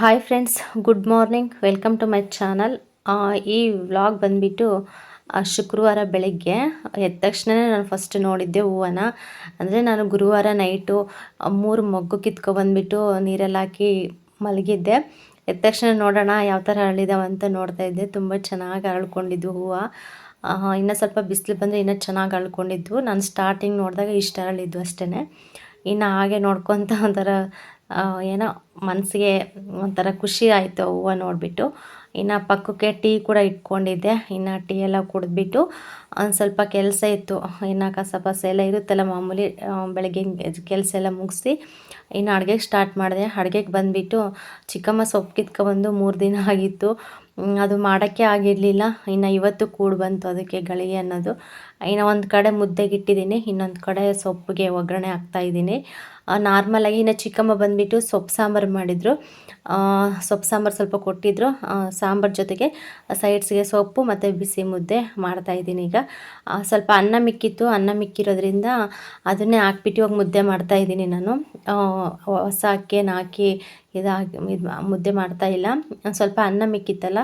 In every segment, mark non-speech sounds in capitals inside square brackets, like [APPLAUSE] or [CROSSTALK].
Hi friends good morning welcome to my channel ಈ vlog ಬಂದುಬಿಟ್ಟು ಶುಕ್ರವಾರ ಬೆಳಗ್ಗೆ ಎದ್ದ ತಕ್ಷಣವೇ ನಾನು ಫಸ್ಟ್ ನೋಡಿದ್ದೆ ಹೂವನ್ನು. ಅಂದರೆ ನಾನು ಗುರುವಾರ ನೈಟು ಮೂರು ಮೊಗ್ಗು ಕಿತ್ಕೊಬಂದ್ಬಿಟ್ಟು ನೀರಲ್ಲಿ ಹಾಕಿ ಮಲಗಿದ್ದೆ. ಎದ್ದ ತಕ್ಷಣ ನೋಡೋಣ ಯಾವ ಥರ ಅರಳಿದಾವೆ ಅಂತ ನೋಡ್ತಾ ಇದ್ದೆ. ತುಂಬ ಚೆನ್ನಾಗಿ ಅರಳ್ಕೊಂಡಿದ್ದು ಹೂವು. ಇನ್ನೂ ಸ್ವಲ್ಪ ಬಿಸಿಲು ಬಂದರೆ ಇನ್ನೂ ಚೆನ್ನಾಗಿ ಅರಳ್ಕೊಂಡಿದ್ವು. ನಾನು ಸ್ಟಾರ್ಟಿಂಗ್ ನೋಡಿದಾಗ ಇಷ್ಟು ಅರಳಿದ್ವು ಅಷ್ಟೇ ಇನ್ನು ಹಾಗೆ ನೋಡ್ಕೊತ ಒಂಥರ ಏನೋ ಮನಸ್ಸಿಗೆ ಒಂಥರ ಖುಷಿ ಆಯಿತು ಹೂವು ನೋಡಿಬಿಟ್ಟು. ಇನ್ನು ಪಕ್ಕಕ್ಕೆ ಟೀ ಕೂಡ ಇಟ್ಕೊಂಡಿದ್ದೆ. ಇನ್ನು ಟೀ ಎಲ್ಲ ಕುಡಿದ್ಬಿಟ್ಟು ಒಂದು ಸ್ವಲ್ಪ ಕೆಲಸ ಇತ್ತು. ಇನ್ನು ಕಸ ಪಸ ಎಲ್ಲ ಇರುತ್ತಲ್ಲ ಮಾಮೂಲಿ ಬೆಳಗ್ಗೆ ಕೆಲಸ ಎಲ್ಲ ಮುಗಿಸಿ ಇನ್ನು ಅಡುಗೆಗೆ ಸ್ಟಾರ್ಟ್ ಮಾಡಿದೆ. ಅಡುಗೆಗೆ ಬಂದುಬಿಟ್ಟು ಚಿಕ್ಕಮ್ಮ ಸೊಪ್ಪು ಕಿತ್ಕೊಬಂದು ಮೂರು ದಿನ ಆಗಿತ್ತು. ಅದು ಮಾಡೋಕ್ಕೆ ಆಗಿರಲಿಲ್ಲ. ಇನ್ನು ಇವತ್ತು ಕೂಡು ಬಂತು ಅದಕ್ಕೆ ಗಳಿಗೆ ಅನ್ನೋದು. ಇನ್ನು ಒಂದು ಕಡೆ ಮುದ್ದೆಗೆ ಇಟ್ಟಿದ್ದೀನಿ. ಇನ್ನೊಂದು ಕಡೆ ಸೊಪ್ಪಿಗೆ ಒಗ್ಗರಣೆ ಹಾಕ್ತಾಯಿದ್ದೀನಿ ನಾರ್ಮಲಾಗಿ ಇನ್ನು ಚಿಕ್ಕಮ್ಮ ಬಂದುಬಿಟ್ಟು ಸೊಪ್ಪು ಸಾಂಬಾರು ಮಾಡಿದರು. ಸೊಪ್ಪು ಸಾಂಬಾರು ಸ್ವಲ್ಪ ಕೊಟ್ಟಿದ್ದರು ಸಾಂಬಾರು ಜೊತೆಗೆ ಸೈಡ್ಸ್ಗೆ ಸೊಪ್ಪು ಮತ್ತು ಬಿಸಿ ಮುದ್ದೆ ಮಾಡ್ತಾಯಿದ್ದೀನಿ ಈಗ. ಸ್ವಲ್ಪ ಅನ್ನ ಮಿಕ್ಕಿತ್ತು. ಅನ್ನ ಮಿಕ್ಕಿರೋದ್ರಿಂದ ಅದನ್ನೇ ಹಾಕ್ಬಿಟ್ಟು ಇವಾಗ ಮುದ್ದೆ ಮಾಡ್ತಾಯಿದ್ದೀನಿ ನಾನು. ಹೊಸ ಅಕ್ಕಿಯನ್ನು ಹಾಕಿ ಇದಾಗಿ ಇದು ಮುದ್ದೆ ಮಾಡ್ತಾ ಇಲ್ಲ. ಸ್ವಲ್ಪ ಅನ್ನ ಮಿಕ್ಕಿತ್ತಲ್ಲ,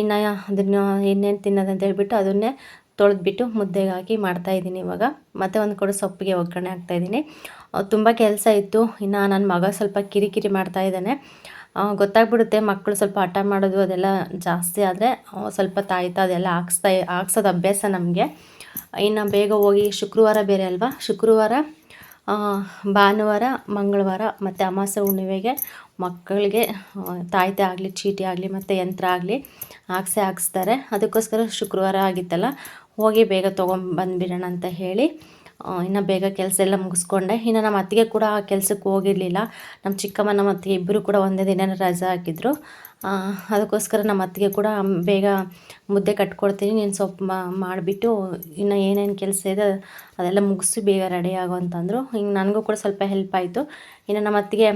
ಇನ್ನು ಅದನ್ನು ಇನ್ನೇನು ತಿನ್ನೋದಂತ ಹೇಳ್ಬಿಟ್ಟು ಅದನ್ನೇ ತೊಳೆದ್ಬಿಟ್ಟು ಮುದ್ದೆಗೆ ಹಾಕಿ ಮಾಡ್ತಾಯಿದ್ದೀನಿ ಇವಾಗ. ಮತ್ತು ಒಂದು ಕಡೆ ಸೊಪ್ಪಿಗೆ ಒಗ್ಗರಣೆ ಹಾಕ್ತಾಯಿದ್ದೀನಿ ತುಂಬ ಕೆಲಸ ಇತ್ತು. ಇನ್ನು ನನ್ನ ಮಗ ಸ್ವಲ್ಪ ಕಿರಿಕಿರಿ ಮಾಡ್ತಾ ಇದ್ದಾನೆ. ಗೊತ್ತಾಗ್ಬಿಡುತ್ತೆ ಮಕ್ಕಳು ಸ್ವಲ್ಪ ಹಠ ಮಾಡೋದು ಅದೆಲ್ಲ ಜಾಸ್ತಿ ಆದರೆ ಸ್ವಲ್ಪ ತಾಯಿತ ಅದೆಲ್ಲ ಹಾಕ್ಸ್ತಾ ಹಾಕ್ಸೋದು ಅಭ್ಯಾಸ ನಮಗೆ. ಇನ್ನು ಬೇಗ ಹೋಗಿ ಶುಕ್ರವಾರ ಬೇರೆ ಅಲ್ವಾ? ಶುಕ್ರವಾರ ಭಾನುವಾರ, ಮಂಗಳವಾರ ಮತ್ತು ಅಮಾವಾಸ್ಯೆ ಹುಣ್ಣಿಮೆಗೆ ಮಕ್ಕಳಿಗೆ ತಾಯ್ತೆ ಆಗಲಿ, ಚೀಟಿ ಆಗಲಿ ಮತ್ತು ಯಂತ್ರ ಆಗಲಿ ಹಾಕ್ಸೆ ಹಾಕ್ಸ್ತಾರೆ. ಅದಕ್ಕೋಸ್ಕರ ಶುಕ್ರವಾರ ಆಗಿತ್ತಲ್ಲ, ಹೋಗಿ ಬೇಗ ತೊಗೊಂಬಂದ್ಬಿಡೋಣ ಅಂತ ಹೇಳಿ. ಇನ್ನು ಬೇಗ ಕೆಲಸ ಎಲ್ಲ ಮುಗಿಸ್ಕೊಂಡೆ. ಇನ್ನು ನಮ್ಮ ಅತ್ತಿಗೆ ಕೂಡ ಆ ಕೆಲಸಕ್ಕೆ ಹೋಗಿರಲಿಲ್ಲ. ನಮ್ಮ ಚಿಕ್ಕಮ್ಮ ನಮ್ಮ ಅತ್ತಿಗೆ ಇಬ್ಬರು ಕೂಡ ಒಂದೇ ದಿನ ರಜೆ ಹಾಕಿದ್ರು. ಅದಕ್ಕೋಸ್ಕರ ನಮ್ಮ ಅತ್ತಿಗೆ ಕೂಡ ಬೇಗ ಮುದ್ದೆ ಕಟ್ಕೊಡ್ತೀನಿ. ನೀನು ಸೊಪ್ಪು ಮಾಡಿಬಿಟ್ಟು ಇನ್ನು ಏನೇನು ಕೆಲಸ ಇದೆ ಅದೆಲ್ಲ ಮುಗಿಸಿ ಬೇಗ ರೆಡಿ ಆಗೋ ಅಂತಂದರು. ಹಿಂಗೆ ನನಗೂ ಕೂಡ ಸ್ವಲ್ಪ ಹೆಲ್ಪ್ ಆಯಿತು. ಇನ್ನು ನಮ್ಮ ಅತ್ತಿಗೆ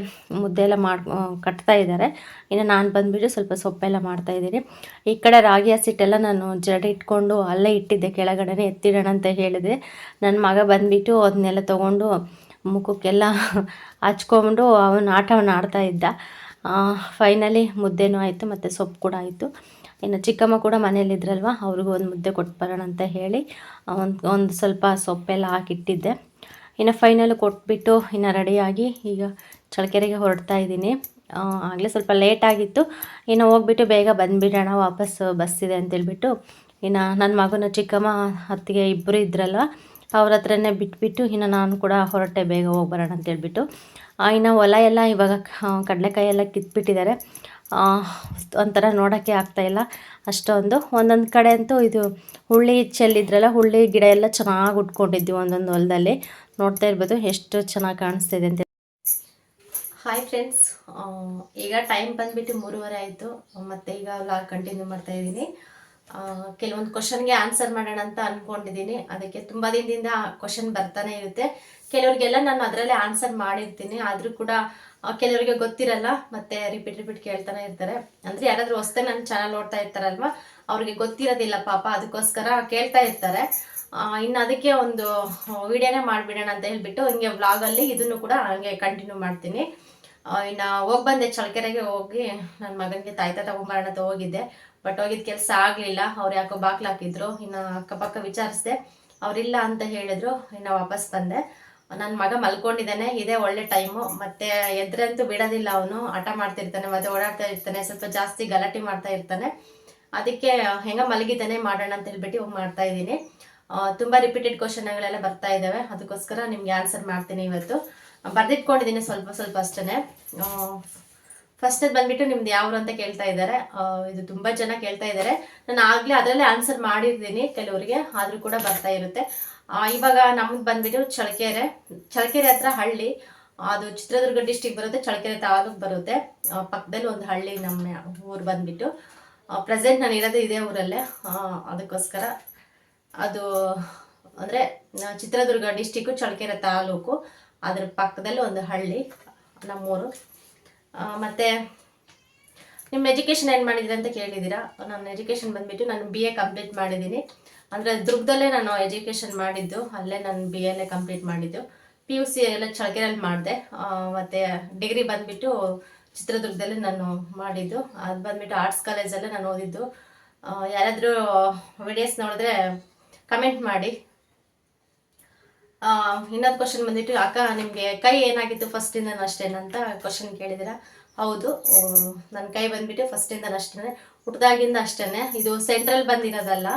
ಮುದ್ದೆ ಎಲ್ಲ ಮಾಡಿ ಕಟ್ತಾ ಇದ್ದಾರೆ ಇನ್ನು ನಾನು ಬಂದುಬಿಟ್ಟು ಸ್ವಲ್ಪ ಸೊಪ್ಪೆಲ್ಲ ಮಾಡ್ತಾಯಿದ್ದೀನಿ ಈ ಕಡೆ ರಾಗಿ ಹಸಿಟ್ಟೆಲ್ಲ ನಾನು ಜಡೆ ಇಟ್ಕೊಂಡು ಅಲ್ಲೇ ಇಟ್ಟಿದ್ದೆ, ಕೆಳಗಡೆನೇ ಎತ್ತಿಡೋಣ ಅಂತ ಹೇಳಿದೆ. ನನ್ನ ಮಗ ಬಂದುಬಿಟ್ಟು ಅದನ್ನೆಲ್ಲ ತೊಗೊಂಡು ಮುಖಕ್ಕೆಲ್ಲ [LAUGHS] ಹಚ್ಕೊಂಡು ಅವನು ಆಟವನ್ನು ಆಡ್ತಾ ಇದ್ದ. ಫೈನಲಿ ಮುದ್ದೆನೂ ಆಯಿತು, ಮತ್ತು ಸೊಪ್ಪು ಕೂಡ ಆಯಿತು. ಇನ್ನು ಚಿಕ್ಕಮ್ಮ ಕೂಡ ಮನೇಲಿದ್ರಲ್ವ ಅವ್ರಿಗೂ ಒಂದು ಮುದ್ದೆ ಕೊಟ್ಟು ಬರೋಣ ಅಂತ ಹೇಳಿ ಒಂದು ಒಂದು ಸ್ವಲ್ಪ ಸೊಪ್ಪೆಲ್ಲ ಹಾಕಿಟ್ಟಿದ್ದೆ. ಇನ್ನು ಫೈನಲ್ ಕೊಟ್ಬಿಟ್ಟು ಇನ್ನು ರೆಡಿಯಾಗಿ ಈಗ ಚಳಕೆರೆಗೆ ಹೊರಡ್ತಾ ಇದ್ದೀನಿ. ಆಗಲೇ ಸ್ವಲ್ಪ ಲೇಟ್ ಆಗಿತ್ತು. ಇನ್ನು ಹೋಗ್ಬಿಟ್ಟು ಬೇಗ ಬಂದುಬಿಡೋಣ, ವಾಪಸ್ ಬಸ್ ಇದೆ ಅಂತೇಳ್ಬಿಟ್ಟು ಇನ್ನು ನನ್ನ ಮಗನ ಚಿಕ್ಕಮ್ಮ ಅತ್ತಿಗೆ ಇಬ್ಬರು ಇದ್ರಲ್ವ, ಅವ್ರ ಹತ್ರನೇ ಬಿಟ್ಬಿಟ್ಟು ಇನ್ನು ನಾನು ಕೂಡ ಹೊರಟೆ ಬೇಗ ಹೋಗಿ ಬರೋಣ ಅಂತೇಳ್ಬಿಟ್ಟು ಇನ್ನು ಹೊಲ ಎಲ್ಲ ಇವಾಗ ಕಡಲೆಕಾಯಿ ಎಲ್ಲ ಕಿತ್ಬಿಟ್ಟಿದ್ದಾರೆ. ಒಂಥರ ನೋಡೋಕ್ಕೆ ಆಗ್ತಾಯಿಲ್ಲ ಅಷ್ಟೊಂದು, ಒಂದೊಂದು ಕಡೆ ಅಂತೂ ಇದು ಹುಳ್ಳಿ ಚೆಲ್ಲಿದ್ರಲ್ಲ, ಹುಳ್ಳಿ ಗಿಡ ಎಲ್ಲ ಚೆನ್ನಾಗಿ ಉಟ್ಕೊಂಡಿದ್ವಿ ಒಂದೊಂದು ಹೊಲದಲ್ಲಿ. ನೋಡ್ತಾ ಇರ್ಬೋದು ಎಷ್ಟು ಚೆನ್ನಾಗಿ ಕಾಣಿಸ್ತಿದೆ ಅಂತ. ಹಾಯ್ ಫ್ರೆಂಡ್ಸ್ ಈಗ ಟೈಮ್ ಬಂದ್ಬಿಟ್ಟು ಮೂರುವರೆ ಆಯಿತು. ಮತ್ತೆ ಈಗ ವ್ಲಾಗ್ ಕಂಟಿನ್ಯೂ ಮಾಡ್ತಾ ಇದ್ದೀನಿ. ಕೆಲವೊಂದು ಕ್ವಶನ್ಗೆ ಆನ್ಸರ್ ಮಾಡೋಣ ಅಂತ ಅನ್ಕೊಂಡಿದ್ದೀನಿ. ಅದಕ್ಕೆ ತುಂಬ ದಿನದಿಂದ ಕ್ವಶನ್ ಬರ್ತಾನೆ ಇರುತ್ತೆ. ಕೆಲವರಿಗೆಲ್ಲ ನಾನು ಅದರಲ್ಲೇ ಆನ್ಸರ್ ಮಾಡಿರ್ತೀನಿ. ಆದರೂ ಕೂಡ ಕೆಲವರಿಗೆ ಗೊತ್ತಿರಲ್ಲ, ಮತ್ತೆ ರಿಪೀಟ್ ರಿಪೀಟ್ ಕೇಳ್ತಾನೆ ಇರ್ತಾರೆ. ಅಂದ್ರೆ ಯಾರಾದ್ರೂ ಹೊಸ್ತೆ ನನ್ನ ಚಾನಲ್ ನೋಡ್ತಾ ಇರ್ತಾರಲ್ವಾ, ಅವ್ರಿಗೆ ಗೊತ್ತಿರೋದಿಲ್ಲ ಪಾಪ, ಅದಕ್ಕೋಸ್ಕರ ಕೇಳ್ತಾ ಇರ್ತಾರೆ. ಇನ್ನು ಅದಕ್ಕೆ ಒಂದು ವಿಡಿಯೋನೇ ಮಾಡಿಬಿಡೋಣ ಅಂತ ಹೇಳ್ಬಿಟ್ಟು ಹಿಂಗೆ ವ್ಲಾಗಲ್ಲಿ ಇದನ್ನು ಕೂಡ ಹಂಗೆ ಕಂಟಿನ್ಯೂ ಮಾಡ್ತೀನಿ. ಇನ್ನು ಹೋಗಿ ಬಂದೆ, ಚಳ್ಳಕೆರೆಗೆ ಹೋಗಿ ನನ್ನ ಮಗನಿಗೆ ತಾಯ್ತ ತಗೊಂಬರೋಣ ಅಂತ ಹೋಗಿದ್ದೆ. ಬಟ್ ಹೋಗಿದ್ದ ಕೆಲಸ ಆಗಲಿಲ್ಲ, ಅವ್ರು ಯಾಕೋ ಬಾಕ್ಲಾಕಿದ್ರು ಇನ್ನು ಅಕ್ಕಪಕ್ಕ ವಿಚಾರಿಸಿದೆ, ಅವರಿಲ್ಲ ಅಂತ ಹೇಳಿದ್ರು, ಇನ್ನು ವಾಪಸ್ ಬಂದೆ. ನನ್ನ ಮಗ ಮಲ್ಕೊಂಡಿದ್ದಾನೆ, ಇದೇ ಒಳ್ಳೆ ಟೈಮು ಮತ್ತೆ ಎದ್ರಂತೂ ಬಿಡೋದಿಲ್ಲ ಅವನು, ಹಠ ಮಾಡ್ತಿರ್ತಾನೆ ಮತ್ತೆ ಓಡಾಡ್ತಾ ಇರ್ತಾನೆ, ಸ್ವಲ್ಪ ಜಾಸ್ತಿ ಗಲಾಟೆ ಮಾಡ್ತಾ ಇರ್ತಾನೆ. ಅದಕ್ಕೆ ಹೆಂಗ ಮಲಗಿದ್ದಾನೆ, ಮಾಡೋಣ ಅಂತ ಹೇಳ್ಬಿಟ್ಟು ಹೋಗಿ ಮಾಡ್ತಾ ಇದ್ದೀನಿ. ತುಂಬಾ ರಿಪೀಟೆಡ್ ಕ್ವಶನ್ಗಳೆಲ್ಲ ಬರ್ತಾ ಇದ್ದಾವೆ. ಅದಕ್ಕೋಸ್ಕರ ನಿಮ್ಗೆ ಆನ್ಸರ್ ಮಾಡ್ತೀನಿ ಇವತ್ತು. ಬರ್ದಿಟ್ಕೊಂಡಿದ್ದೀನಿ ಸ್ವಲ್ಪ ಸ್ವಲ್ಪ ಅಷ್ಟೇ ಫಸ್ಟ್ ಬಂದ್ಬಿಟ್ಟು ನಿಮ್ದು ಯಾವ್ರು ಅಂತ ಕೇಳ್ತಾ ಇದ್ದಾರೆ. ಇದು ತುಂಬಾ ಜನ ಕೇಳ್ತಾ ಇದ್ದಾರೆ. ನಾನು ಆಗ್ಲೇ ಅದರಲ್ಲೇ ಆನ್ಸರ್ ಮಾಡಿರ್ತೀನಿ ಕೆಲವರಿಗೆ, ಆದ್ರೂ ಕೂಡ ಬರ್ತಾ ಇರುತ್ತೆ. ಇವಾಗ ನಮ್ದು ಬಂದ್ಬಿಟ್ಟು ಚಳಕೆರೆ ಚಳಕೆರೆ ಹತ್ರ ಹಳ್ಳಿ. ಅದು ಚಿತ್ರದುರ್ಗ ಡಿಸ್ಟಿಕ್ ಬರುತ್ತೆ ಚಳಕೆರೆ ತಾಲೂಕು ಬರುತ್ತೆ. ಪಕ್ಕದಲ್ಲಿ ಒಂದು ಹಳ್ಳಿ ನಮ್ಮ ಊರು ಬಂದ್ಬಿಟ್ಟು. ಪ್ರೆಸೆಂಟ್ ನಾನು ಇರೋದು ಇದೇ ಊರಲ್ಲೇ. ಅದಕ್ಕೋಸ್ಕರ ಅದು ಅಂದರೆ ಚಿತ್ರದುರ್ಗ ಡಿಸ್ಟಿಕ್ಕು ಚಳಕೆರೆ ತಾಲೂಕು. ಅದ್ರ ಪಕ್ಕದಲ್ಲಿ ಒಂದು ಹಳ್ಳಿ ನಮ್ಮೂರು. ಮತ್ತೆ ನಿಮ್ಮ ಎಜುಕೇಷನ್ ಏನು ಮಾಡಿದ್ರಿ ಅಂತ ಕೇಳಿದ್ದೀರಾ ನನ್ನ ಎಜುಕೇಷನ್ ಬಂದ್ಬಿಟ್ಟು ನಾನು ಬಿ ಎ ಕಂಪ್ಲೀಟ್ ಮಾಡಿದ್ದೀನಿ ಅಂದರೆ ದುರ್ಗದಲ್ಲೇ ನಾನು ಎಜುಕೇಷನ್ ಮಾಡಿದ್ದು, ಅಲ್ಲೇ ನಾನು ಬಿ ಎಲ್ಲೇ ಕಂಪ್ಲೀಟ್ ಮಾಡಿದ್ದು. ಪಿ ಯು ಸಿ ಎಲ್ಲ ಚಳಕೆರೆಯಲ್ಲಿ ಮಾಡಿದೆ. ಮತ್ತು ಡಿಗ್ರಿ ಬಂದ್ಬಿಟ್ಟು ಚಿತ್ರದುರ್ಗದಲ್ಲೇ ನಾನು ಮಾಡಿದ್ದು. ಅದು ಬಂದ್ಬಿಟ್ಟು ಆರ್ಟ್ಸ್ ಕಾಲೇಜಲ್ಲೇ ನಾನು ಓದಿದ್ದು. ಯಾರಾದರೂ ವಿಡಿಯೋಸ್ ನೋಡಿದ್ರೆ ಕಮೆಂಟ್ ಮಾಡಿ. ಇನ್ನೊಂದು ಕ್ವಶನ್ ಬಂದಿಟ್ಟು ಅಕ್ಕ, ನಿಮಗೆ ಕೈ ಏನಾಗಿತ್ತು ಫಸ್ಟಿಂದ ಅಷ್ಟೇನಂತ ಕ್ವಶನ್ ಕೇಳಿದಿರ ಹೌದು ನನ್ನ ಕೈ ಬಂದ್ಬಿಟ್ಟು ಫಸ್ಟಿಂದ ಅಷ್ಟೇ ಹುಟ್ಟಿದಾಗಿಂದ ಅಷ್ಟೇ ಇದು ಸೆಂಟ್ರಲ್ ಬಂದಿರೋದಲ್ಲ.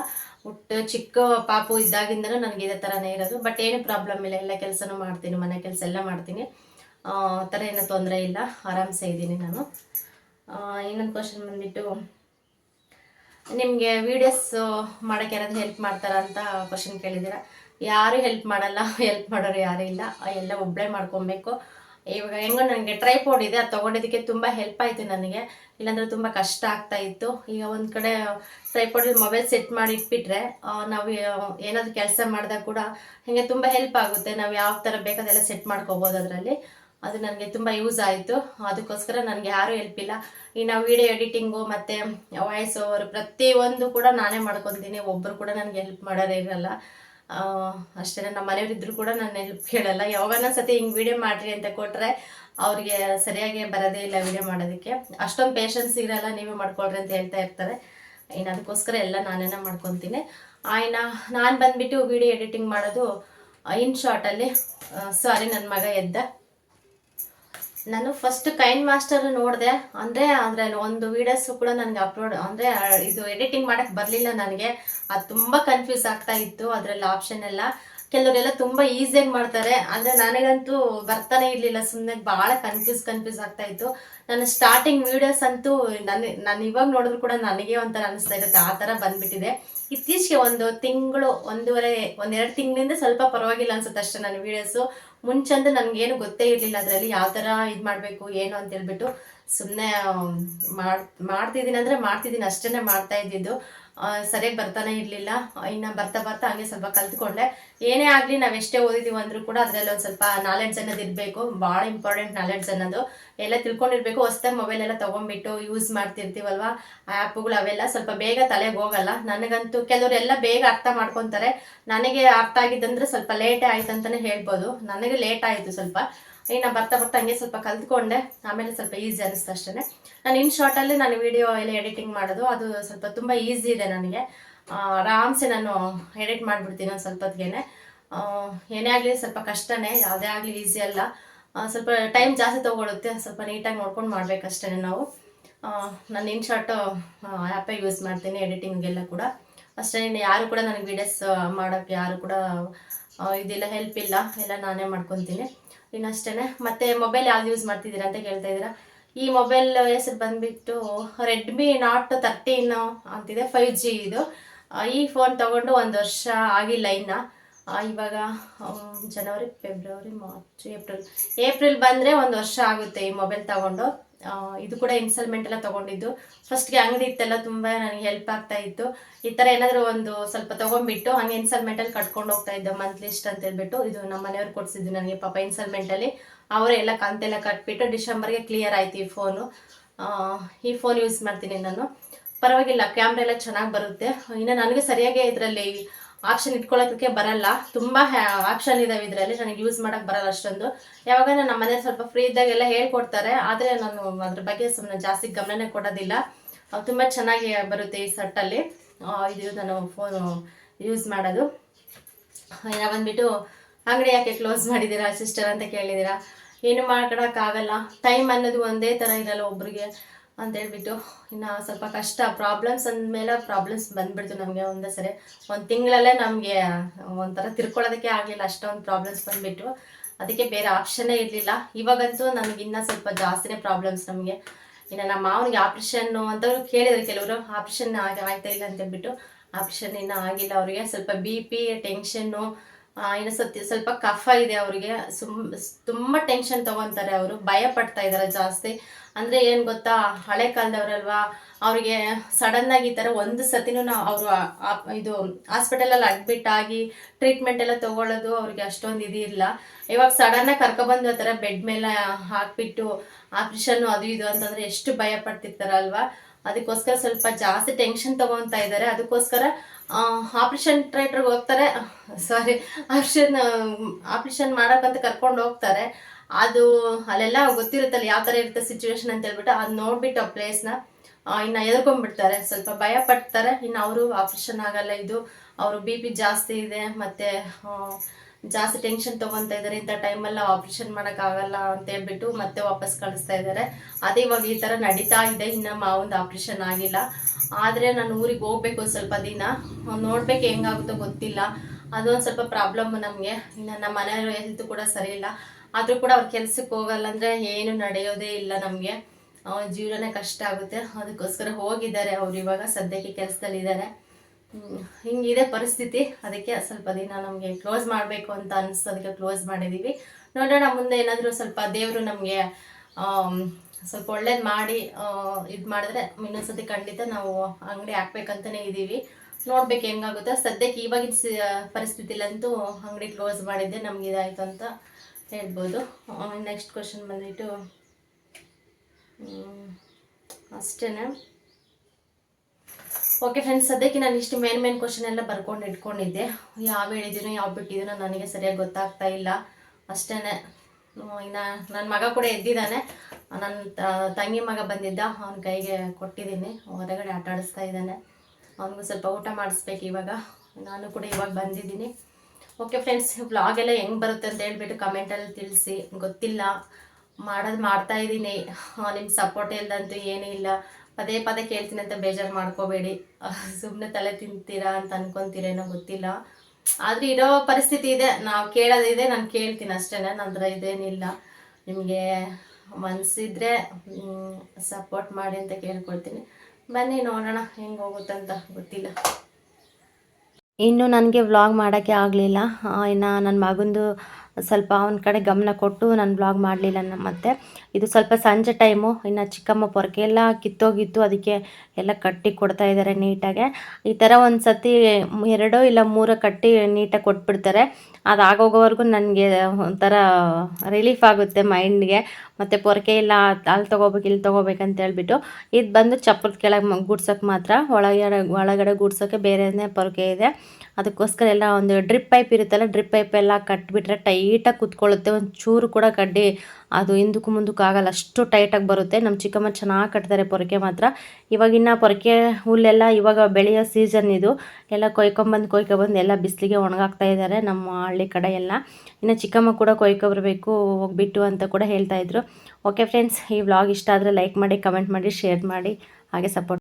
ಹುಟ್ಟು ಚಿಕ್ಕ ಪಾಪು ಇದ್ದಾಗಿಂದನೂ ನನಗೆ ಇದೇ ಥರನೇ ಇರೋದು. ಬಟ್ ಏನು ಪ್ರಾಬ್ಲಮ್ ಇಲ್ಲ. ಎಲ್ಲ ಕೆಲಸನೂ ಮಾಡ್ತೀನಿ. ಮನೆ ಕೆಲಸ ಎಲ್ಲ ಮಾಡ್ತೀನಿ. ಆ ಥರ ಏನೂ ತೊಂದರೆ ಇಲ್ಲ. ಆರಾಮ್ಸೆ ಇದ್ದೀನಿ ನಾನು. ಇನ್ನೊಂದು ಕ್ವಶನ್ ಬಂದ್ಬಿಟ್ಟು ನಿಮಗೆ ವೀಡಿಯೋಸ್ ಮಾಡೋಕ್ಕೆ ಯಾರಾದರೂ ಹೆಲ್ಪ್ ಮಾಡ್ತಾರ ಅಂತ ಕ್ವಶನ್ ಕೇಳಿದ್ದೀರ? ಯಾರು ಹೆಲ್ಪ್ ಮಾಡಲ್ಲ ಹೆಲ್ಪ್ ಮಾಡೋರು ಯಾರೂ ಇಲ್ಲ. ಎಲ್ಲ ಒಬ್ಬಳೇ ಮಾಡ್ಕೊಬೇಕು. ಇವಾಗ ಹೆಂಗೋ ನನಗೆ ಟ್ರೈಪೋಡ್ ಇದೆ, ಅದು ತೊಗೊಂಡಿದ್ದಕ್ಕೆ ತುಂಬ ಹೆಲ್ಪ್ ಆಯಿತು ನನಗೆ. ಇಲ್ಲಾಂದರೆ ತುಂಬ ಕಷ್ಟ ಆಗ್ತಾ ಇತ್ತು. ಈಗ ಒಂದು ಕಡೆ ಟ್ರೈಪೋಡಲ್ಲಿ ಮೊಬೈಲ್ ಸೆಟ್ ಮಾಡಿ ಇಟ್ಬಿಟ್ರೆ ನಾವು ಏನಾದರೂ ಕೆಲಸ ಮಾಡಿದಾಗ ಕೂಡ ಹೀಗೆ ತುಂಬ ಹೆಲ್ಪ್ ಆಗುತ್ತೆ. ನಾವು ಯಾವ ಥರ ಬೇಕಾದೆಲ್ಲ ಸೆಟ್ ಮಾಡ್ಕೋಬೋದು ಅದರಲ್ಲಿ. ಅದು ನನಗೆ ತುಂಬ ಯೂಸ್ ಆಯಿತು. ಅದಕ್ಕೋಸ್ಕರ ನನಗೆ ಯಾರೂ ಹೆಲ್ಪ್ ಇಲ್ಲ. ಇನ್ನು ವಿಡಿಯೋ ಎಡಿಟಿಂಗು ಮತ್ತು ವಾಯ್ಸ್ ಓವರ್ ಪ್ರತಿಯೊಂದು ಕೂಡ ನಾನೇ ಮಾಡ್ಕೊತೀನಿ. ಒಬ್ಬರು ಕೂಡ ನನಗೆ ಹೆಲ್ಪ್ ಮಾಡೋರೇ ಇರಲ್ಲ. ಅಷ್ಟೇ ನಮ್ಮ ಮನೆಯವರಿದ್ದರೂ ಕೂಡ ನಾನು ಹೆಲ್ಪ್ ಕೇಳಲ್ಲ. ಯಾವಾಗ ಸತಿ ಹಿಂಗೆ ವಿಡಿಯೋ ಮಾಡಿರಿ ಅಂತ ಕೊಟ್ಟರೆ ಅವ್ರಿಗೆ ಸರಿಯಾಗಿ ಬರೋದೇ ಇಲ್ಲ ವಿಡಿಯೋ ಮಾಡೋದಕ್ಕೆ. ಅಷ್ಟೊಂದು ಪೇಷನ್ಸ್ ಇರಲ್ಲ, ನೀವೇ ಮಾಡ್ಕೊಳ್ರಿ ಅಂತ ಹೇಳ್ತಾ ಇರ್ತಾರೆ. ಇನ್ನು ಅದಕ್ಕೋಸ್ಕರ ಎಲ್ಲ ನಾನೇನ ಮಾಡ್ಕೊತೀನಿ. ಇನ್ನು ನಾನು ಬಂದ್ಬಿಟ್ಟು ವಿಡಿಯೋ ಎಡಿಟಿಂಗ್ ಮಾಡೋದು ಇನ್ ಶಾರ್ಟಲ್ಲಿ ಸಾರಿ ನನ್ನ ಮಗ ಎದ್ದ. ನಾನು ಫಸ್ಟ್ ಕೈನ್ ಮಾಸ್ಟರ್ ನೋಡಿದೆ. ಅಂದರೆ, ಅಂದ್ರೆ ಒಂದು ವಿಡಿಯೋಸ್ ಕೂಡ ನನಗೆ ಅಪ್ಲೋಡ್ ಅಂದರೆ ಇದು ಎಡಿಟಿಂಗ್ ಮಾಡಕ್ಕೆ ಬರಲಿಲ್ಲ ನನಗೆ. ಅದು ತುಂಬ ಕನ್ಫ್ಯೂಸ್ ಆಗ್ತಾ ಇತ್ತು ಅದರಲ್ಲಿ ಆಪ್ಷನ್ ಎಲ್ಲ. ಕೆಲವರೆಲ್ಲ ತುಂಬಾ ಈಸಿಯಾಗಿ ಮಾಡ್ತಾರೆ. ಅಂದ್ರೆ ನನಗಂತೂ ಬರ್ತಾನೆ ಇರ್ಲಿಲ್ಲ ಸುಮ್ಮನೆ ಬಹಳ ಕನ್ಫ್ಯೂಸ್ ಕನ್ಫ್ಯೂಸ್ ಆಗ್ತಾ ಇತ್ತು. ನನ್ನ ಸ್ಟಾರ್ಟಿಂಗ್ ವಿಡಿಯೋಸ್ ಅಂತೂ ನನ್ನ ನಾನು ಇವಾಗ ನೋಡಿದ್ರು ಕೂಡ ನನಗೆ ಒಂಥರ ಅನಿಸ್ತಾ ಇರುತ್ತೆ. ಆ ಥರ ಬಂದ್ಬಿಟ್ಟಿದೆ. ಇತ್ತೀಚೆಗೆ ಒಂದು ತಿಂಗಳು, ಒಂದೂವರೆ, ಒಂದೆರಡು ತಿಂಗಳಿಂದ ಸ್ವಲ್ಪ ಪರವಾಗಿಲ್ಲ ಅನ್ಸುತ್ತೆ ಅಷ್ಟೇ ನನ್ನ ವೀಡಿಯೋಸು ಮುಂಚೆಂದು ನನಗೇನು ಗೊತ್ತೇ ಇರಲಿಲ್ಲ ಅದರಲ್ಲಿ ಯಾವ ಥರ ಇದು ಮಾಡಬೇಕು, ಏನು ಅಂತ ಹೇಳ್ಬಿಟ್ಟು ಸುಮ್ಮನೆ ಮಾಡ್ ಮಾಡ್ತಿದ್ದೀನಿ ಅಂದರೆ ಮಾಡ್ತಿದ್ದೀನಿ ಅಷ್ಟೇ ಮಾಡ್ತಾ ಇದ್ದಿದ್ದು. ಸರಿಯಾಗಿ ಬರ್ತಾನೆ ಇರಲಿಲ್ಲ. ಇನ್ನು ಬರ್ತಾ ಬರ್ತಾ ಹಂಗೆ ಸ್ವಲ್ಪ ಕಲ್ತ್ಕೊಂಡೆ. ಏನೇ ಆಗಲಿ ನಾವು ಎಷ್ಟೇ ಓದಿದ್ದೀವಿ ಅಂದರೂ ಕೂಡ ಅದರಲ್ಲಿ ಒಂದು ಸ್ವಲ್ಪ ನಾಲೆಡ್ಜ್ ಅನ್ನೋದು ಇರಬೇಕು. ಭಾಳ ಇಂಪಾರ್ಟೆಂಟ್ ನಾಲೆಡ್ಜ್ ಅನ್ನೋದು. ಎಲ್ಲ ತಿಳ್ಕೊಂಡಿರ್ಬೇಕು. ಹೊಸ್ದಾಗಿ ಮೊಬೈಲ್ ಎಲ್ಲ ತೊಗೊಂಡ್ಬಿಟ್ಟು ಯೂಸ್ ಮಾಡ್ತಿರ್ತೀವಲ್ವ? ಆ್ಯಪ್ಗಳು ಅವೆಲ್ಲ ಸ್ವಲ್ಪ ಬೇಗ ತಲೆಗೆ ಹೋಗಲ್ಲ. ನನಗಂತೂ ಕೆಲವರೆಲ್ಲ ಬೇಗ ಅರ್ಥ ಮಾಡ್ಕೊತಾರೆ. ನನಗೆ ಅರ್ಥ ಆಗಿದ್ದಂದ್ರೆ ಸ್ವಲ್ಪ ಲೇಟೇ ಆಯ್ತು ಅಂತಲೇ ಹೇಳ್ಬೋದು. ನನಗೆ ಲೇಟ್ ಆಯಿತು ಸ್ವಲ್ಪ. ಇನ್ನು ಬರ್ತಾ ಬರ್ತಾ ಹಂಗೆ ಸ್ವಲ್ಪ ಕಲ್ತ್ಕೊಂಡೆ. ಆಮೇಲೆ ಸ್ವಲ್ಪ ಈಸಿ ಅನ್ನಿಸ್ತು ಅಷ್ಟೇ ನಾನು ಇನ್ ಶಾರ್ಟಲ್ಲಿ ನಾನು ವಿಡಿಯೋ ಎಲ್ಲ ಎಡಿಟಿಂಗ್ ಮಾಡೋದು. ಅದು ಸ್ವಲ್ಪ ತುಂಬ ಈಸಿ ಇದೆ ನನಗೆ. ಆರಾಮ್ಸೆ ನಾನು ಎಡಿಟ್ ಮಾಡಿಬಿಡ್ತೀನಿ ಒಂದು ಸ್ವಲ್ಪ ಏನೇ ಆಗಲಿ ಸ್ವಲ್ಪ ಕಷ್ಟನೇ, ಯಾವುದೇ ಆಗಲಿ ಈಸಿ ಅಲ್ಲ. ಸ್ವಲ್ಪ ಟೈಮ್ ಜಾಸ್ತಿ ತೊಗೊಳುತ್ತೆ. ಸ್ವಲ್ಪ ನೀಟಾಗಿ ನೋಡ್ಕೊಂಡು ಮಾಡ್ಬೇಕಷ್ಟೇ ನಾವು. ನಾನು ಇನ್ ಶಾರ್ಟ್ ಆ್ಯಪೇ ಯೂಸ್ ಮಾಡ್ತೀನಿ ಎಡಿಟಿಂಗ್ಗೆಲ್ಲ ಕೂಡ. ಅಷ್ಟೇ ನೀನು ಯಾರು ಕೂಡ ನನಗೆ ವೀಡಿಯೋಸ್ ಮಾಡೋಕ್ಕೆ ಯಾರು ಕೂಡ ಇದಿಲ್ಲ ಹೆಲ್ಪ್ ಇಲ್ಲ. ಎಲ್ಲ ನಾನೇ ಮಾಡ್ಕೊತೀನಿ. ಇನ್ನಷ್ಟೇ ಮತ್ತೆ ಮೊಬೈಲ್ ಯಾವ್ದು ಯೂಸ್ ಮಾಡ್ತಿದ್ದೀರಾ ಅಂತ ಕೇಳ್ತಾ ಇದ್ದೀರಾ? ಈ ಮೊಬೈಲ್ ಹೆಸರು ಬಂದ್ಬಿಟ್ಟು ರೆಡ್ಮಿ ನಾಟ್ ತರ್ಟೀನ್ ಅಂತಿದೆ ಫೈವ್ ಜಿ ಇದು. ಈ ಫೋನ್ ತಗೊಂಡು ಒಂದು ವರ್ಷ ಆಗಿಲ್ಲ ಇನ್ನು. ಇವಾಗ ಜನವರಿ ಫೆಬ್ರವರಿ ಮಾರ್ಚ್ ಏಪ್ರಿಲ್ ಏಪ್ರಿಲ್ ಬಂದರೆ ಒಂದು ವರ್ಷ ಆಗುತ್ತೆ ಈ ಮೊಬೈಲ್ ತಗೊಂಡು. ಇದು ಕೂಡ ಇನ್ಸ್ಟಾಲ್ಮೆಂಟ್ ಎಲ್ಲ ತಗೊಂಡಿದ್ದು. ಫಸ್ಟ್ಗೆ ಅಂಗಡಿ ಇತ್ತೆಲ್ಲ ತುಂಬ ನನಗೆ ಹೆಲ್ಪ್ ಆಗ್ತಾ ಇತ್ತು. ಈ ಥರ ಏನಾದರೂ ಒಂದು ಸ್ವಲ್ಪ ತೊಗೊಂಡ್ಬಿಟ್ಟು ಹಂಗೆ ಇನ್ಸ್ಟಾಲ್ಮೆಂಟಲ್ಲಿ ಕಟ್ಕೊಂಡು ಹೋಗ್ತಾ ಇದ್ದೆ ಮಂತ್ಲಿ ಇಷ್ಟ ಅಂತ ಹೇಳ್ಬಿಟ್ಟು. ಇದು ನಮ್ಮ ಮನೆಯವ್ರು ಕೊಡಿಸಿದ್ದು ನನಗೆ ಪಾಪ ಇನ್ಸ್ಟಾಲ್ಮೆಂಟಲ್ಲಿ ಅವರೆಲ್ಲ ಕಂತೆಲ್ಲ ಕಟ್ಬಿಟ್ಟು ಡಿಸೆಂಬರ್ಗೆ ಕ್ಲಿಯರ್ ಆಯಿತು ಈ ಫೋನು ಈ ಫೋನ್ ಯೂಸ್ ಮಾಡ್ತೀನಿ ನಾನು. ಪರವಾಗಿಲ್ಲ ಕ್ಯಾಮ್ರಾ ಎಲ್ಲ ಚೆನ್ನಾಗಿ ಬರುತ್ತೆ. ಇನ್ನು ನನಗೆ ಸರಿಯಾಗಿ ಇದರಲ್ಲಿ ಆಪ್ಷನ್ ಇಟ್ಕೊಳ್ಳೋಕ್ಕೆ ಬರಲ್ಲ. ತುಂಬ ಆಪ್ಷನ್ ಇದಾವೆ ಇದರಲ್ಲಿ, ನನಗೆ ಯೂಸ್ ಮಾಡೋಕ್ಕೆ ಬರಲ್ಲ ಅಷ್ಟೊಂದು. ಯಾವಾಗ ನಮ್ಮ ಮನೇಲಿ ಸ್ವಲ್ಪ ಫ್ರೀ ಇದ್ದಾಗೆಲ್ಲ ಹೇಳ್ಕೊಡ್ತಾರೆ. ಆದರೆ ನಾನು ಅದ್ರ ಬಗ್ಗೆ ಸುಮ್ಮನೆ ಜಾಸ್ತಿ ಗಮನನೇ ಕೊಡೋದಿಲ್ಲ. ತುಂಬ ಚೆನ್ನಾಗಿ ಬರುತ್ತೆ ಈ ಸೆಟ್ಟಲ್ಲಿ. ಇದು ನಾನು ಫೋನು ಯೂಸ್ ಮಾಡೋದು. ಬಂದ್ಬಿಟ್ಟು ಅಂಗಡಿ ಯಾಕೆ ಕ್ಲೋಸ್ ಮಾಡಿದ್ದೀರಾ ಸಿಸ್ಟರ್ ಅಂತ ಕೇಳಿದ್ದೀರಾ? ಏನು ಮಾಡ್ಕೊಳಕ್ಕಾಗಲ್ಲ ಟೈಮ್ ಅನ್ನೋದು ಒಂದೇ ಥರ ಇರಲ್ಲ ಒಬ್ರಿಗೆ. ಅಂತ ಹೇಳ್ಬಿಟ್ಟು ಇನ್ನು ಸ್ವಲ್ಪ ಕಷ್ಟ ಪ್ರಾಬ್ಲಮ್ಸ್ ಅಂದಮೇಲೆ ಪ್ರಾಬ್ಲಮ್ಸ್ ಬಂದ್ಬಿಡ್ತು ನಮಗೆ ಒಂದೇ ಸರಿ. ಒಂದು ತಿಂಗಳಲ್ಲೇ ನಮಗೆ ಒಂಥರ ತಿರ್ಕೊಳ್ಳೋದಕ್ಕೆ ಆಗಲಿಲ್ಲ, ಅಷ್ಟೊಂದು ಪ್ರಾಬ್ಲಮ್ಸ್ ಬಂದ್ಬಿಟ್ಟು ಅದಕ್ಕೆ ಬೇರೆ ಆಪ್ಷನ್ನೇ ಇರಲಿಲ್ಲ. ಇವಾಗಂತೂ ನಮಗೆ ಇನ್ನೂ ಸ್ವಲ್ಪ ಜಾಸ್ತಿನೇ ಪ್ರಾಬ್ಲಮ್ಸ್ ನಮಗೆ. ಇನ್ನು ನಮ್ಮ ಮಾವನಿಗೆ ಆಪ್ರೇಷನ್ನು ಅಂತವ್ರು ಕೇಳಿದ್ರು ಕೆಲವರು ಆಪ್ರೇಷನ್ ಆಗ ಆಗ್ತಾ ಇಲ್ಲ? ಅಂತ ಹೇಳ್ಬಿಟ್ಟು ಆಪ್ರೇಷನ್ ಇನ್ನೂ ಆಗಿಲ್ಲ ಅವರಿಗೆ. ಸ್ವಲ್ಪ ಬಿ ಪಿ ಟೆನ್ಷನ್ನು ಇನ್ನು ಸತ್ಯ ಸ್ವಲ್ಪ ಕಫ ಇದೆ ಅವರಿಗೆ. ಸುಮ್, ತುಂಬ ಟೆನ್ಷನ್ ತಗೊಂತಾರೆ ಅವರು. ಭಯ ಪಡ್ತಾ ಇದ್ದಾರೆ ಜಾಸ್ತಿ. ಅಂದರೆ ಏನು ಗೊತ್ತಾ, ಹಳೆ ಕಾಲದವ್ರಲ್ವಾ, ಅವರಿಗೆ ಸಡನ್ನಾಗಿ ಈ ಥರ ಒಂದು ಸತಿನೂ ನಾವು ಅವರು ಇದು ಹಾಸ್ಪಿಟಲಲ್ಲಿ ಅಡ್ಮಿಟ್ ಆಗಿ ಟ್ರೀಟ್ಮೆಂಟ್ ಎಲ್ಲ ತೊಗೊಳ್ಳೋದು ಅವ್ರಿಗೆ ಅಷ್ಟೊಂದು ಇದಿಲ್ಲ ಇವಾಗ ಸಡನ್ನಾಗಿ ಕರ್ಕೊಬಂದು ಆ ಥರ ಬೆಡ್ ಮೇಲೆ ಹಾಕ್ಬಿಟ್ಟು ಆಪ್ರೇಷನ್ನು ಅದು ಇದು ಅಂತಂದರೆ ಎಷ್ಟು ಭಯ ಪಡ್ತಿರ್ತಾರಲ್ವಾ. ಅದಕ್ಕೋಸ್ಕರ ಸ್ವಲ್ಪ ಜಾಸ್ತಿ ಟೆನ್ಷನ್ ತಗೊತಾ ಇದ್ದಾರೆ. ಅದಕ್ಕೋಸ್ಕರ ಆಪ್ರೇಷನ್ ಥಿಯೇಟ್ರಿಗೆ ಹೋಗ್ತಾರೆ. ಸಾರಿ ಆಪ್ರೇಷನ್ ಆಪ್ರೇಷನ್ ಮಾಡೋಕ್ಕಂತ ಕರ್ಕೊಂಡು ಹೋಗ್ತಾರೆ. ಅದು ಅಲ್ಲೆಲ್ಲ ಗೊತ್ತಿರುತ್ತಲ್ಲ ಯಾವ ಥರ ಇರುತ್ತೆ ಸಿಚುವೇಶನ್ ಅಂತ ಹೇಳ್ಬಿಟ್ಟು ಅದು ನೋಡ್ಬಿಟ್ಟು ಆ ಪ್ಲೇಸ್ನ ಇನ್ನು ಎದ್ಕೊಂಡ್ಬಿಡ್ತಾರೆ ಸ್ವಲ್ಪ ಭಯ ಪಡ್ತಾರೆ. ಇನ್ನು ಅವರು ಆಪ್ರೇಷನ್ ಆಗಲ್ಲ ಇದು. ಅವರು ಬಿ ಪಿ ಜಾಸ್ತಿ ಇದೆ. ಮತ್ತೆ ಜಾಸ್ತಿ ಟೆನ್ಷನ್ ತಗೊಂತ ಇದ್ದಾರೆ ಇಂಥ ಟೈಮಲ್ಲಿ ಆಪ್ರೇಷನ್ ಮಾಡೋಕ್ಕಾಗಲ್ಲ ಅಂತ ಹೇಳ್ಬಿಟ್ಟು ಮತ್ತೆ ವಾಪಸ್ ಕಳಿಸ್ತಾ ಇದ್ದಾರೆ ಅದೇ ಇವಾಗ ಈ ಥರ ನಡೀತಾ ಇದೆ, ಇನ್ನು ಮಾವಂದು ಆಪ್ರೇಷನ್ ಆಗಿಲ್ಲ. ಆದರೆ ನಾನು ಊರಿಗೆ ಹೋಗ್ಬೇಕು ಸ್ವಲ್ಪ ದಿನ. ನೋಡ್ಬೇಕು ಹೆಂಗಾಗುತ್ತೋ ಗೊತ್ತಿಲ್ಲ. ಅದೊಂದು ಸ್ವಲ್ಪ ಪ್ರಾಬ್ಲಮ್ ನಮಗೆ. ಇನ್ನು ನಮ್ಮ ಮನೆಯವ್ರ ಹೆಲ್ತ್ ಕೂಡ ಸರಿ ಇಲ್ಲ. ಆದರೂ ಕೂಡ ಅವ್ರ ಕೆಲ್ಸಕ್ಕೆ ಹೋಗಲ್ಲ ಅಂದರೆ ಏನು ನಡೆಯೋದೇ ಇಲ್ಲ ನಮಗೆ. ಜೀವನ ಕಷ್ಟ ಆಗುತ್ತೆ. ಅದಕ್ಕೋಸ್ಕರ ಹೋಗಿದ್ದಾರೆ ಅವ್ರು ಇವಾಗ ಸದ್ಯಕ್ಕೆ ಕೆಲಸದಲ್ಲಿದ್ದಾರೆ. ಹಿಂಗಿದೆ ಪರಿಸ್ಥಿತಿ. ಅದಕ್ಕೆ ಸ್ವಲ್ಪ ದಿನ ನಮಗೆ ಕ್ಲೋಸ್ ಮಾಡಬೇಕು ಅಂತ ಅನಿಸ್ತು. ಅದಕ್ಕೆ ಕ್ಲೋಸ್ ಮಾಡಿದ್ದೀವಿ ನೋಡೋಣ, ಮುಂದೆ ಏನಾದರೂ ಸ್ವಲ್ಪ ದೇವರು ನಮಗೆ ಸ್ವಲ್ಪ ಒಳ್ಳೇದು ಮಾಡಿ ಇದು ಮಾಡಿದ್ರೆ ಇನ್ನೊಂದ್ಸತಿ ಖಂಡಿತ ನಾವು ಅಂಗಡಿ ಹಾಕ್ಬೇಕಂತಲೇ ಇದ್ದೀವಿ ನೋಡ್ಬೇಕು ಹೆಂಗಾಗುತ್ತೆ. ಸದ್ಯಕ್ಕೆ ಇವಾಗಿನ ಪರಿಸ್ಥಿತಿಲಂತೂ ಅಂಗಡಿ ಕ್ಲೋಸ್ ಮಾಡಿದ್ದೆ. ನಮ್ಗೆ ಇದಾಯಿತು ಅಂತ ಹೇಳ್ಬೋದು. ನೆಕ್ಸ್ಟ್ ಕ್ವಶನ್ ಬಂದ್ಬಿಟ್ಟು ಅಷ್ಟೇ ಓಕೆ ಫ್ರೆಂಡ್ಸ್ ಸದ್ಯಕ್ಕೆ ನಾನು ಇಷ್ಟು ಮೇನ್ ಮೇನ್ ಕ್ವಶನ್ ಎಲ್ಲ ಬರ್ಕೊಂಡು ಇಟ್ಕೊಂಡಿದ್ದೆ. ಯಾವ ಹೇಳಿದೀನೋ ಯಾವ ಬಿಟ್ಟಿದ್ದೀನೋ ನನಗೆ ಸರಿಯಾಗಿ ಗೊತ್ತಾಗ್ತಾ ಇಲ್ಲ. ಅಷ್ಟೇ ಇನ್ನು ನನ್ನ ಮಗ ಕೂಡ ಎದ್ದಿದ್ದಾನೆ. ನನ್ನ ತಂಗಿ ಮಗ ಬಂದಿದ್ದ. ಅವನ ಕೈಗೆ ಕೊಟ್ಟಿದ್ದೀನಿ. ಹೊರಗಡೆ ಆಟ ಆಡಿಸ್ತಾ ಇದ್ದಾನೆ. ಅವನಿಗೂ ಸ್ವಲ್ಪ ಊಟ ಮಾಡಿಸ್ಬೇಕು ಇವಾಗ. ನಾನು ಕೂಡ ಇವಾಗ ಬಂದಿದ್ದೀನಿ. ಓಕೆ ಫ್ರೆಂಡ್ಸ್ ವ್ಲಾಗ್ ಎಲ್ಲ ಹೆಂಗೆ ಬರುತ್ತೆ ಅಂತ ಹೇಳ್ಬಿಟ್ಟು ಕಮೆಂಟಲ್ಲಿ ತಿಳಿಸಿ. ಗೊತ್ತಿಲ್ಲ. ಮಾಡೋದು ಮಾಡ್ತಾ ಇದ್ದೀನಿ. ನಿಮ್ಮ ಸಪೋರ್ಟ್ ಇಲ್ಲದಂತೂ ಏನೂ ಇಲ್ಲ. ಪದೇ ಪದೇ ಕೇಳ್ತೀನಿ ಅಂತ ಬೇಜಾರು ಮಾಡ್ಕೋಬೇಡಿ. ಸುಮ್ಮನೆ ತಲೆ ತಿಂತೀರಾ ಅಂತ ಅನ್ಕೊಂತೀರೇನೋ ಗೊತ್ತಿಲ್ಲ. ಆದ್ರೆ ಇರೋ ಪರಿಸ್ಥಿತಿ ಇದೆ. ನಾವು ಕೇಳೋದಿದೆ ನಾನು ಕೇಳ್ತೀನಿ ಅಷ್ಟೇ ನಂತರ ಇದೇನಿಲ್ಲ. ನಿಮಗೆ ಮನಸ್ಸಿದ್ರೆ ಸಪೋರ್ಟ್ ಮಾಡಿ ಅಂತ ಕೇಳ್ಕೊಳ್ತೀನಿ. ಬನ್ನಿ ನೋಡೋಣ ಹೆಂಗೆ ಹೋಗುತ್ತಂತ ಗೊತ್ತಿಲ್ಲ. ಇನ್ನು ನನಗೆ ವ್ಲಾಗ್ ಮಾಡೋಕ್ಕೆ ಆಗಲಿಲ್ಲ. ಇನ್ನು ನನ್ನ ಮಗಂದು ಸ್ವಲ್ಪ ಅವನ ಕಡೆ ಗಮನ ಕೊಟ್ಟು ನಾನು ಬ್ಲಾಗ್ ಮಾಡಲಿಲ್ಲ ಮತ್ತೆ ಇದು ಸ್ವಲ್ಪ ಸಂಜೆ ಟೈಮು ಇನ್ನು ಚಿಕ್ಕಮ್ಮ ಪೊರಕೆ ಎಲ್ಲ ಕಿತ್ತೋಗಿತ್ತು, ಅದಕ್ಕೆ ಎಲ್ಲ ಕಟ್ಟಿ ಕೊಡ್ತಾ ಇದ್ದಾರೆ ನೀಟಾಗೆ. ಈ ಥರ ಒಂದು ಸತಿ ಎರಡೋ ಇಲ್ಲ ಮೂರೋ ಕಟ್ಟಿ ನೀಟಾಗಿ ಕೊಟ್ಬಿಡ್ತಾರೆ. ಅದು ಆಗೋಗೋವರೆಗೂ ನನಗೆ ಒಂಥರ ರಿಲೀಫ್ ಆಗುತ್ತೆ ಮೈಂಡ್ಗೆ ಮತ್ತು ಪೊರಕೆ ಇಲ್ಲ ಅಲ್ಲಿ ತೊಗೋಬೇಕು ಇಲ್ಲಿ ತೊಗೋಬೇಕಂತ ಹೇಳ್ಬಿಟ್ಟು ಇದು ಬಂದು ಚಪ್ಪದ ಕೆಳಗೆ ಗುಡ್ಸೋಕೆ ಮಾತ್ರ ಒಳಗಡೆ ಒಳಗಡೆ ಗುಡ್ಸೋಕ್ಕೆ ಬೇರೆನೇ ಪೊರಕೆ ಇದೆ. ಅದಕ್ಕೋಸ್ಕರ ಎಲ್ಲ ಒಂದು ಡ್ರಿಪ್ ಪೈಪ್ ಇರುತ್ತಲ್ಲ ಡ್ರಿಪ್ ಪೈಪ್ ಎಲ್ಲ ಕಟ್ಬಿಟ್ರೆ ಟೈಟಾಗಿ ಕುತ್ಕೊಳ್ಳುತ್ತೆ. ಒಂದು ಚೂರು ಕೂಡ ಕಡ್ಡಿ ಅದು ಹಿಂದಕ್ಕೂ ಮುಂದಕ್ಕೂ ಆಗಲ್ಲ. ಅಷ್ಟು ಟೈಟಾಗಿ ಬರುತ್ತೆ. ನಮ್ಮ ಚಿಕ್ಕಮ್ಮ ಚೆನ್ನಾಗಿ ಕಟ್ತಾರೆ ಪೊರಕೆ ಮಾತ್ರ. ಇವಾಗಿನ್ನ ಪೊರಕೆ ಹುಲ್ಲೆಲ್ಲ ಇವಾಗ ಬೆಳೆಯೋ ಸೀಸನ್ ಇದು. ಎಲ್ಲ ಕೊಯ್ಕೊಂಬಂದು ಕೊಯ್ಕೊಬಂದು ಎಲ್ಲ ಬಿಸಿಲಿಗೆ ಒಣಗಾಕ್ತಾ ಇದ್ದಾರೆ ನಮ್ಮ ಹಳ್ಳಿ ಕಡೆ ಎಲ್ಲ. ಇನ್ನು ಚಿಕ್ಕಮ್ಮ ಕೂಡ ಕೊಯ್ಕೊಬರ್ಬೇಕು ಹೋಗ್ಬಿಟ್ಟು ಅಂತ ಕೂಡ ಹೇಳ್ತಾ ಇದ್ರು. ಓಕೆ ಫ್ರೆಂಡ್ಸ್ ಈ ವ್ಲಾಗ್ ಇಷ್ಟ ಆದರೆ ಲೈಕ್ ಮಾಡಿ ಕಮೆಂಟ್ ಮಾಡಿ ಶೇರ್ ಮಾಡಿ, ಹಾಗೆ ಸಪೋರ್ಟ್